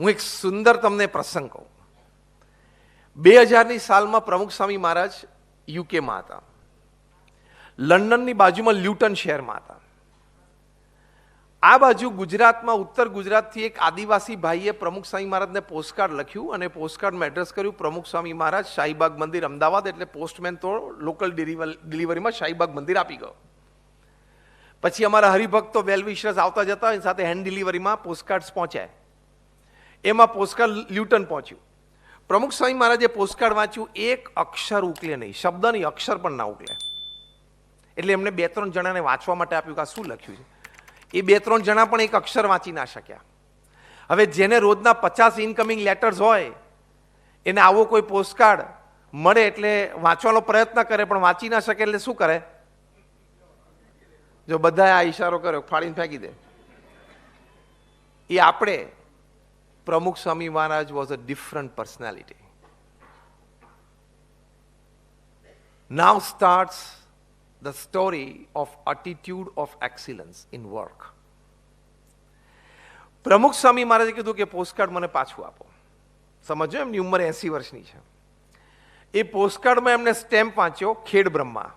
હું એક સુંદર તમને પ્રસંગ કહું. બે હજારની સાલમાં પ્રમુખ સ્વામી મહારાજ યુકેમાં હતા. લંડનની બાજુમાં લ્યુટન શહેરમાં હતા. આ બાજુ ગુજરાતમાં, ઉત્તર ગુજરાતથી એક આદિવાસી ભાઈએ પ્રમુખ સ્વામી મહારાજને પોસ્ટકાર્ડ લખ્યું અને પોસ્ટકાર્ડમાં એડ્રેસ કર્યું પ્રમુખ સ્વામી મહારાજ શાહીબાગ મંદિર, અમદાવાદ એટલે પોસ્ટમેન તો લોકલ ડિલિવરીમાં શાહીબાગ મંદિર આપી ગયો. પછી અમારા હરિભક્તો વેલ વિશર્સ આવતા જતા એની સાથે હેન્ડ ડિલિવરીમાં પોસ્ટકાર્ડ્સ પહોંચ્યા. એમાં પોસ્ટકાર્ડ લ્યુટન પહોંચ્યું. પ્રમુખ સ્વામી મહારાજે પોસ્ટકાર્ડ વાંચ્યું, એક અક્ષર ઉકલે નહીં શબ્દ નહીં અક્ષર પણ ના ઉકલે. એટલે એમને બે ત્રણ જણાને વાંચવા માટે આપ્યું કે આ શું લખ્યું છે? એ બે ત્રણ જણા પણ એક અક્ષર વાંચી ના શક્યા. હવે જેને રોજના પચાસ ઇનકમિંગ લેટર્સ હોય, એને આવો કોઈ પોસ્ટકાર્ડ મળે એટલે વાંચવાનો પ્રયત્ન કરે, પણ વાંચી ના શકે એટલે શું કરે? જો બધાએ આ ઈશારો કર્યો, ફાડીને ફેંકી દે. એ આપણે Pramukh Swami Maharaj was a different personality now starts the story of attitude of excellence in work Pramukh Swami મહારાજે કીધું કે પોસ્ટકાર્ડ મને પાછું આપો. સમજો એમની ઉંમર એસી વર્ષની છે. એ પોસ્ટકાર્ડમાં એમને સ્ટેમ્પ વાંચ્યો, ખેડ બ્રહ્મા.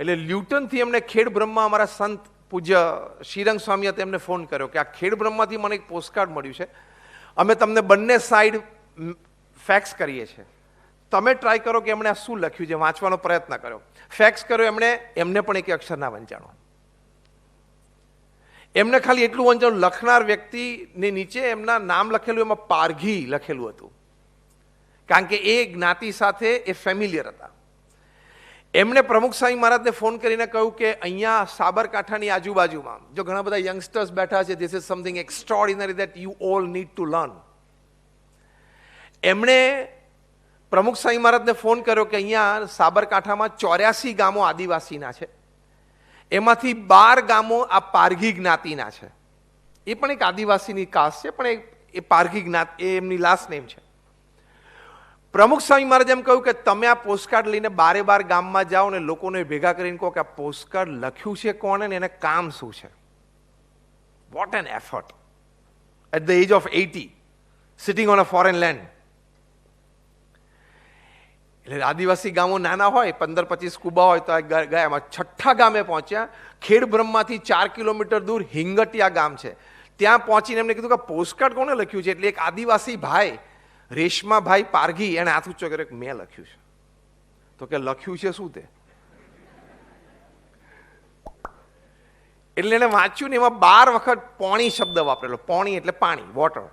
એટલે લ્યુટનથી એમને ખેડ બ્રહ્મા અમારા સંત પૂજ્ય શ્રીરંગ સ્વામીએ તેમને ફોન કર્યો કે આ ખેડ બ્રહ્માથી મને એક પોસ્ટકાર્ડ મળ્યું છે. અમે તમને બંને સાઈડ ફેક્સ કરીએ છીએ. તમે ટ્રાય કરો કે એમણે આ શું લખ્યું છે, વાંચવાનો પ્રયત્ન કર્યો. ફેક્સ કર્યો, એમણે, એમને પણ એક અક્ષર ના વંચાણો. એમને ખાલી એટલું વંચાણું, લખનાર વ્યક્તિની નીચે એમના નામ લખેલું, એમાં પારઘી લખેલું હતું. કારણ કે એ જ્ઞાતિ સાથે એ ફેમિલિયર હતા. એમણે પ્રમુખ સ્વામી મહારાજને ફોન કરીને કહ્યું કે અહીંયા સાબરકાંઠાની આજુબાજુમાં, જો ઘણા બધા યંગસ્ટર્સ બેઠા છે this is something extraordinary that you all need to learn એમણે પ્રમુખ સ્વામી મહારાજને ફોન કર્યો કે અહીંયા સાબરકાંઠામાં ચોર્યાસી ગામો આદિવાસીના છે. એમાંથી બાર ગામો આ પારઘી જ્ઞાતિના છે. એ પણ એક આદિવાસીની કાસ્ટ છે, પણ એ પારઘી જ્ઞાત એ એમની લાસ્ટ નેમ છે. પ્રમુખ સ્વામી મહારાજ એમ કહ્યું કે તમે આ પોસ્ટકાર્ડ લઈને બારે બાર ગામમાં જાઓ ને લોકોને ભેગા કરીને કહો કે આ પોસ્ટકાર્ડ લખ્યું છે કોણે ને એને કામ શું છે? What an effort at the age of eighty sitting on a foreign land એટલે આદિવાસી ગામો નાના હોય, પંદર પચીસ કુબા હોય, તો ગયા એમાં છઠ્ઠા ગામે પહોંચ્યા. ખેડ ચાર કિલોમીટર દૂર હિંગટિયા ગામ છે. ત્યાં પહોંચીને એમને કીધું કે પોસ્ટકાર્ડ કોને લખ્યું છે? એટલે એક આદિવાસી ભાઈ રેશમાભાઈ પારઘી એણે હાથ ઊંચો કર્યો મેં લખ્યું છે. તો કે લખ્યું છે શું તે? એટલે એને વાંચ્યું ને એમાં બાર વખત પોણી શબ્દ વાપરેલો. પોણી એટલે પાણી વોટર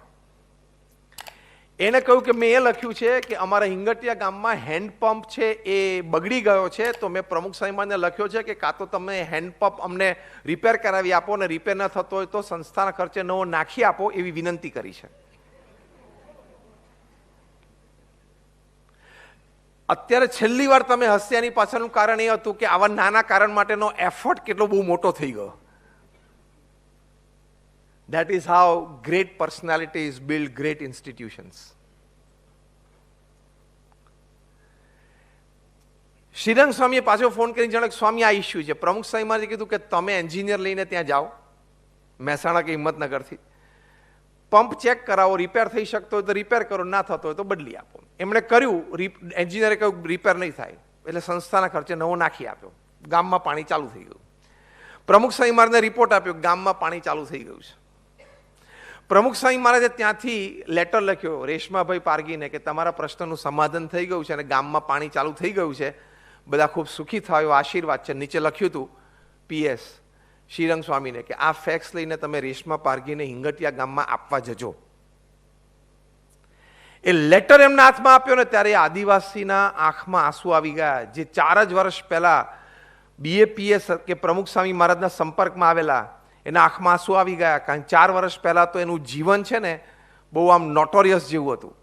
એને કહ્યું કે મેં એ લખ્યું છે કે અમારા હિંગટિયા ગામમાં હેન્ડપંપ છે એ બગડી ગયો છે, તો મેં પ્રમુખ સાહેબાને લખ્યો છે કે કાં તો તમે હેન્ડપંપ અમને રિપેર કરાવી આપો અને રિપેર ન થતો હોય તો સંસ્થાના ખર્ચે નવો નાખી આપો એવી વિનંતી કરી છે. અત્યારે છેલ્લી વાર તમે હસ્યાની પાછળનું કારણ એ હતું કે આવા નાના કારણ માટેનો એફર્ટ કેટલો બહુ મોટો થઈ ગયો. That is how great personalities build great institutions Shrirang સ્વામીએ પાછો ફોન કરીને જણાવ્યું સ્વામી, આ ઇસ્યુ છે. પ્રમુખ સ્વામી મહારાજે કીધું કે, તમે એન્જિનિયર લઈને ત્યાં જાઓ. મહેસાણા કે હિંમતનગરથી. પંપ ચેક કરાવો રિપેર થઈ શકતો હોય તો રિપેર કરો, ના થતો હોય તો બદલી આપો. એમણે કર્યું એન્જિનિયરે કહ્યું રિપેર નહીં થાય. એટલે સંસ્થાના ખર્ચે નવો નાખી આપ્યો. ગામમાં પાણી ચાલુ થઈ ગયું. પ્રમુખ સાંઈ મહારાજને રિપોર્ટ આપ્યો ગામમાં પાણી ચાલુ થઈ ગયું છે. પ્રમુખ સાંઈ મહારાજે ત્યાંથી લેટર લખ્યો, રેશમાભાઈ પારગીને કે તમારા પ્રશ્નનું સમાધાન થઈ ગયું છે અને ગામમાં પાણી ચાલુ થઈ ગયું છે. બધા ખૂબ સુખી થયો આશીર્વાદ છે. નીચે લખ્યું હતું પીએસ શ્રીરંગ સ્વામીને કે આ ફેક્સ લઈને તમે રેશમા પારગીને હિંગટિયા ગામમાં આપવા જજો. એ લેટર એમના હાથમાં આપ્યો ને ત્યારે આદિવાસીના આંખમાં આંસુ આવી ગયા. જે ચાર જ વર્ષ પહેલા બીએપીએસ કે પ્રમુખ સ્વામી મહારાજના સંપર્કમાં આવેલા, એના આંખમાં આંસુ આવી ગયા. કારણ ચાર વર્ષ પહેલા તો એનું જીવન છે ને બહુ આમ નોટોરિયસ જેવું હતું.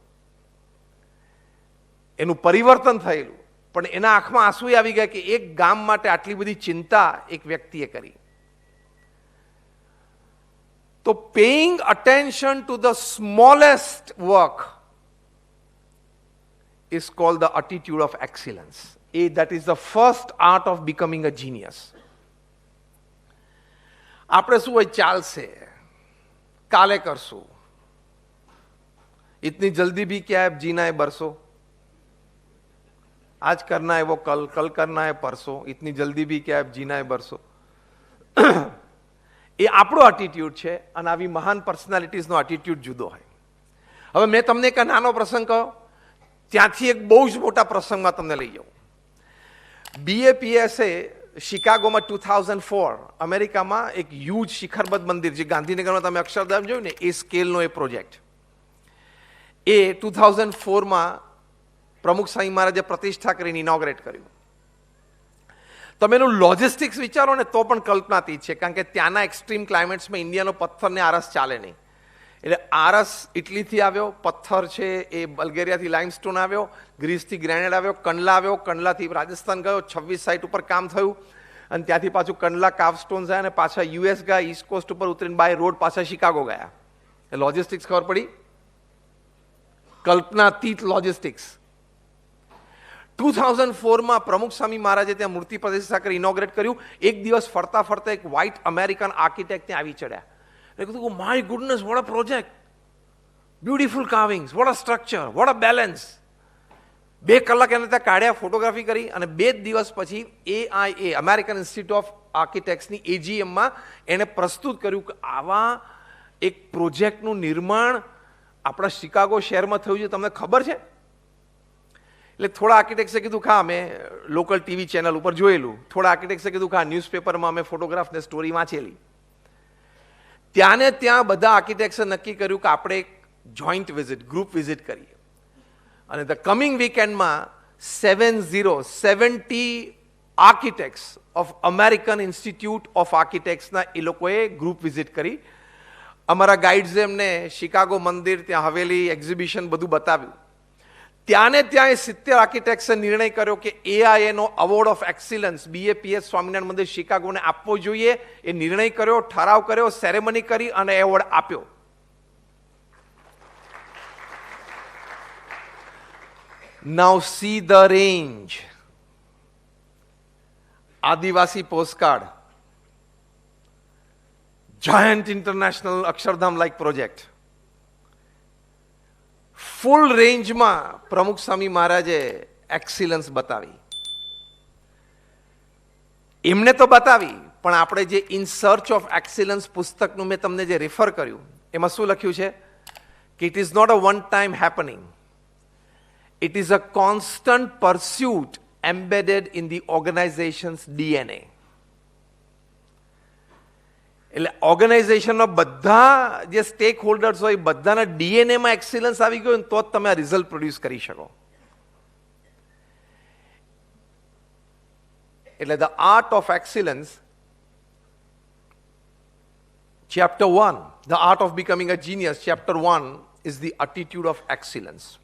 એનું પરિવર્તન થયેલું. પણ એના આંખમાં આંસુ આવી ગયા કે એક ગામ માટે આટલી બધી ચિંતા એક વ્યક્તિએ કરી. તો paying attention to the smallest work is called the attitude of excellence. A, that is the first art of becoming a genius. આપણે શું હોય ચાલશે કાલે કરશું इतनी जल्दी भी क्या है जीना है बरसों आज करना है वो कल कल करना है परसों इतनी जल्दी भी क्या है जीना है बरसों એ આપણો એટીટ્યૂડ છે અને આવી મહાન પર્સનાલિટીઝનો એટીટ્યૂડ જુદો હોય. હવે મેં તમને એક નાનો પ્રસંગ કહો, ત્યાંથી એક બહુ જ મોટા પ્રસંગમાં તમને લઈ જાઉં. બીએપીએસએ શિકાગોમાં ટુ થાઉઝન્ડ ફોર અમેરિકામાં એક હ્યુજ શિખરબદ્ધ મંદિર જે ગાંધીનગરમાં તમે અક્ષરધામ જોયું ને, એ સ્કેલનો એ પ્રોજેક્ટ એ ટુ થાઉઝન્ડ ફોરમાં પ્રમુખ સાંઈ મહારાજે પ્રતિષ્ઠા કરીને ઇનોગ્રેટ કર્યું. તમે એનું લોજિસ્ટિક્સ વિચારો ને તો પણ કલ્પનાતી છે, કારણ કે ત્યાંના એક્સ્ટ્રીમ ક્લાઇમેટ્સમાં ઇન્ડિયાનો પથ્થરને આરસ ચાલે નહીં. એટલે આરસ ઇટલીથી આવ્યો, પથ્થર છે એ બલ્ગેરિયાથી લાઇમસ્ટોન આવ્યો, ગ્રીસથી ગ્રેનેડ આવ્યો, કંડલા આવ્યો, કંડલાથી રાજસ્થાન ગયો, છવ્વીસ સાઇટ ઉપર કામ થયું, અને ત્યાંથી પાછું કંડલા કાફસ્ટોન જાય અને પાછા યુએસ ગયા ઈસ્ટ કોસ્ટ ઉપર ઉતરીને બાય રોડ પાછા શિકાગો ગયા. એ લોજિસ્ટિક્સ ખબર પડી? કલ્પનાતીત લોજિસ્ટિક્સ ટુ થાઉઝન્ડ ફોરમાં પ્રમુખ સ્વામી મહારાજે ત્યાં મૂર્તિ પ્રતિષ્ઠા કરી ઇનોગ્રેટ કર્યું. એક દિવસ ફરતા ફરતા એક વ્હાઇટ અમેરિકન આર્કિટેક્ટ ત્યાં આવી ચડ્યા. એટલે કીધું my goodness what a project beautiful carvings what a structure what a balance બે કલાક એને ત્યાં કાઢ્યા ફોટોગ્રાફી કરી અને બે જ દિવસ પછી એઆઈએ અમેરિકન ઇન્સ્ટિટ્યૂટ ઓફ આર્કિટેક્ટ્સની એજીએમમાં એણે પ્રસ્તુત કર્યું કે આવા એક પ્રોજેક્ટનું નિર્માણ આપણા શિકાગો શહેરમાં થયું છે. તમને ખબર છે? એટલે થોડા આર્કિટેક્ટ્સે કીધું, ખા, મેં લોકલ ટીવી ચેનલ ઉપર જોયેલું. થોડા આર્કિટેક્ટ્સે કીધું, ખા ન્યૂઝપેપરમાં અમે ફોટોગ્રાફને સ્ટોરી વાંચેલી. ત્યાંને ત્યાં બધા આર્કિટેક્ટ્સે નક્કી કર્યું કે આપણે એક જોઈન્ટ વિઝિટ ગ્રુપ વિઝિટ કરીએ. અને the coming વીકેન્ડમાં seven zero seventy architects of American institute of આર્કિટેક્ટ્સના એ લોકોએ ગ્રુપ વિઝિટ કરી. અમારા ગાઈડ્સે એમને શિકાગો મંદિર, ત્યાં હવેલી એક્ઝિબિશન બધું બતાવ્યું. ત્યાં ને ત્યાં એ સિત્તેર આર્કિટેક્ટ્સે નિર્ણય કર્યો કે એઆઈએનો award of excellence BAPS Swaminarayan Mandir શિકાગોને આપવો જોઈએ. એ નિર્ણય કર્યો, ઠરાવ કર્યો સેરેમની કરી અને એવોર્ડ આપ્યો. Now see the range adivasi postcard giant international Akshardham like project full રેન્જમાં પ્રમુખ સ્વામી મહારાજે એક્સિલન્સ બતાવી. એમને તો બતાવી, પણ આપણે જે ઇન સર્ચ ઓફ એક્સિલન્સ પુસ્તકનું મેં તમને જે રેફર કર્યું, એમાં શું લખ્યું છે? કે it is not a one time happening it is a constant pursuit embedded in the organisation's DNA એટલે ઓર્ગેનાઇઝેશનના બધા જે સ્ટેક હોલ્ડર્સ હોય, બધાના ડીએનએમાં એક્સિલન્સ આવી ગયો ને, તો જ તમે આ રિઝલ્ટ પ્રોડ્યુસ કરી શકો. એટલે the art of excellence chapter one the art of becoming a genius chapter one is the attitude of excellence